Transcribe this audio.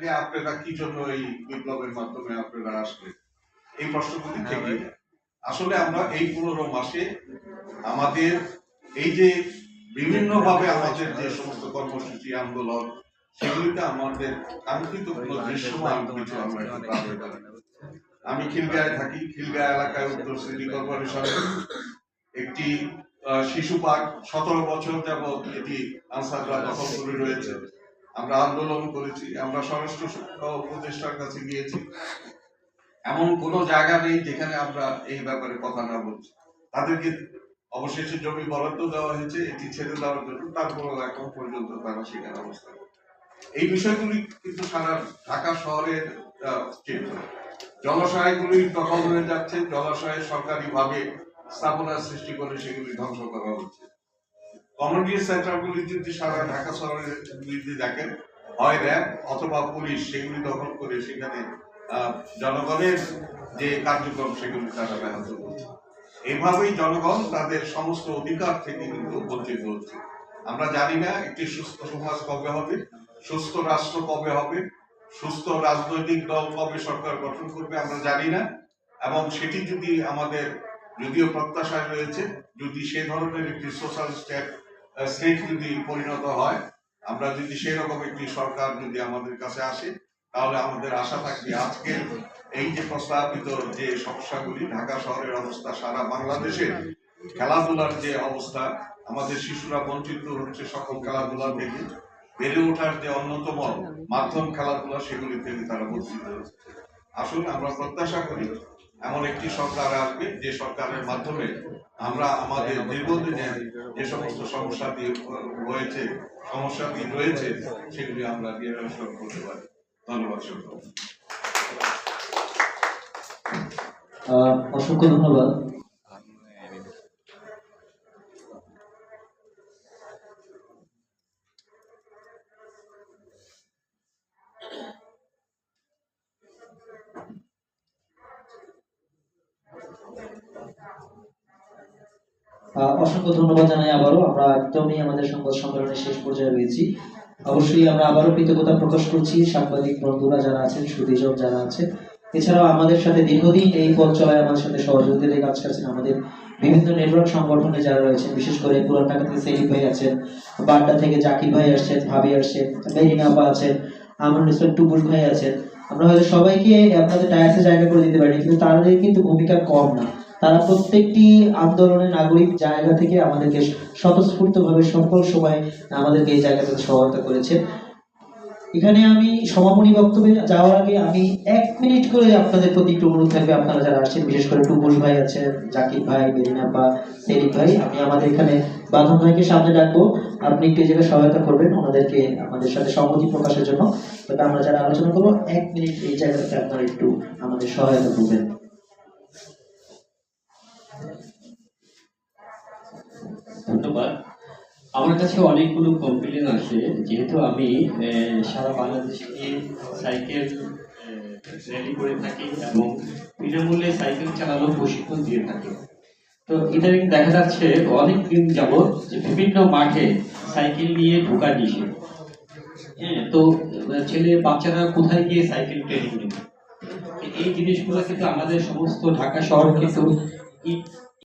যে আপনারা কি জন্য এই বিপ্লবের মাধ্যমে আপনারা আসলেন? এই প্রশ্নগুলি থেকে আসলে আমরা এই পনেরো মাসে আমাদের এই যে বিভিন্ন ভাবে আমাদের যে সমস্ত কর্মসূচি আন্দোলন সেগুলিতে আমাদের কাঙ্ক্ষিত কোনো দৃশ্যমান কিছু আমরা। আমি খিলগাঁয় থাকি। খিলগাঁ এলাকায় উত্তর সিটি কর্পোরেশনে একটি শিশু পার্ক। সতেরো বছর যাবৎ এটি আনসাররা দখল করে রয়েছে। আমরা আন্দোলন করেছি, আমরা স্বরাষ্ট্র উপদেষ্টার কাছে গিয়েছি। এমন কোনো জায়গা নেই যেখানে আমরা এই ব্যাপারে কথা না বলছি। তাদেরকে অবশেষে জমি বরাদ্দ দেওয়া হয়েছে, এটি ছেড়ে দেওয়ার জন্য তারপর এখন পর্যন্ত তারা সেখানে অবস্থান এই বিষয়গুলি কিন্তু সারা ঢাকা শহরের জলাশয়গুলি দখল হয়ে যাচ্ছে, জলাশয়ে সরকারি ভাবে স্থাপনা সৃষ্টি করে সেগুলি ধ্বংস করা হচ্ছে। কমিউনিটি সেন্টারগুলি যদি সারা ঢাকা শহরে যদি দেখেন, হয় র্যাব অথবা পুলিশ, সেগুলি দখল করে সেখানে জনগণের যে কার্যক্রম, সেগুলি তারা ব্যাহত করছে। এইভাবেই জনগণ তাদের সমস্ত অধিকার থেকে কিন্তু বঞ্চিত হচ্ছে। আমরা জানি না একটি সুস্থ সমাজ কবে হবে, সুস্থ রাষ্ট্র কবে হবে, সুস্থ রাজনৈতিক দল কবে সরকার গঠন করবে আমরা জানি না। এবং সেটি যদি আমাদের যদিও প্রত্যাশায় রয়েছে, যদি সে ধরনের একটি সোশ্যাল স্টেট স্টেট যদি পরিণত হয়, আমরা যদি সেই রকম একটি সরকার যদি আমাদের কাছে আসে, তাহলে আমাদের আশা থাকবে আজকে এই যে প্রস্তাবিত যে সমস্যাগুলি, ঢাকা শহরের অবস্থা, সারা বাংলাদেশে খেলাধুলার যে অবস্থা, আমাদের শিশুরা বঞ্চিত হচ্ছে সকল খেলাধুলা থেকে। বেড়ে ওঠার যে অন্যতম মাধ্যম খেলাধুলা সেগুলি থেকে তারা বঞ্চিত হচ্ছে। আসুন, আমরা প্রত্যাশা করি এমন একটি সরকার আসবে, যে সরকারের মাধ্যমে আমরা আমাদের দীর্ঘদিনের যে সমস্ত সমস্যা দিয়ে হয়েছে সমস্যা দিয়ে রয়েছে, সেগুলি আমরা নিরসন করতে পারি। ধন্যবাদ সকল অসংখ্য ধন্যবাদ। অসংখ্য ধন্যবাদ জানাই আবারও। আমরা একদমই আমাদের সংবাদ সম্মেলনের শেষ পর্যায়ে রয়েছি। অবশ্যই আমরা আবারও কৃতজ্ঞতা প্রকাশ করছি সাংবাদিক বন্ধুরা যারা আছেন সুদীজন যারা আছেন এছাড়াও আমাদের সাথে দীর্ঘদিন এই পথ চলায় আমাদের সাথে সহযোগিতা কাজ করছেন আমাদের বিভিন্ন নেটওয়ার্ক সংগঠনে যারা রয়েছেন, বিশেষ করে পুরান ঢাকা থেকে সেলিম ভাই আছেন, বাড্ডা থেকে জাকির ভাই আসছেন, ভাবি আসছেন, মেরিনা আপা আছেন আমার ইসলাম টুকুর ভাই আছেন। আমরা হয়তো সবাইকে আপনাদের টায়ার্সে জায়গা করে দিতে পারি কিন্তু তাদের কিন্তু ভূমিকা কম না। তারা প্রত্যেকটি আন্দোলনের নাগরিক জায়গা থেকে আমাদেরকে স্বতঃস্ফূর্তভাবে সকল সময় আমাদেরকে এই জায়গাটাতে সহায়তা করেছে। এখানে আমি সমাপনী বক্তব্যে যাওয়ার আগে আমি এক মিনিট করে আপনাদের প্রতি একটু অনুরোধ থাকবে। আপনারা যারা আসছেন, বিশেষ করে টুকুল ভাই আছেন, জাকির ভাই, বেরিনা বা সেলিম ভাই, আমি আমাদের এখানে বাঁধন ভাইকে সামনে ডাকবো। আপনি একটু জায়গায় সহায়তা করবেন ওনাদেরকে আমাদের সাথে সম্মতি প্রকাশের জন্য। তবে আমরা যারা আলোচনা করব, এক মিনিট এই জায়গাটাতে আপনারা একটু আমাদের সহায়তা করবেন। ধন্যবাদ। আমার কাছে অনেকগুলো কমপ্লেন আসে যেহেতু আমি সারা বাংলাদেশে সাইকেল র্যালি করে থাকি এবং বিনামূল্যে সাইকেল চালানোর প্রশিক্ষণ দিয়ে থাকি। তো ইদানিং দেখা যাচ্ছে অনেক দিন যাবৎ যে বিভিন্ন মাঠে সাইকেল নিয়ে ঢোকা নিষেধ। হ্যাঁ তো ছেলে বাচ্চারা কোথায় গিয়ে সাইকেল ট্রেনিং নেবে? এই জিনিসগুলো কিন্তু আমাদের সমস্ত ঢাকা শহর কিন্তু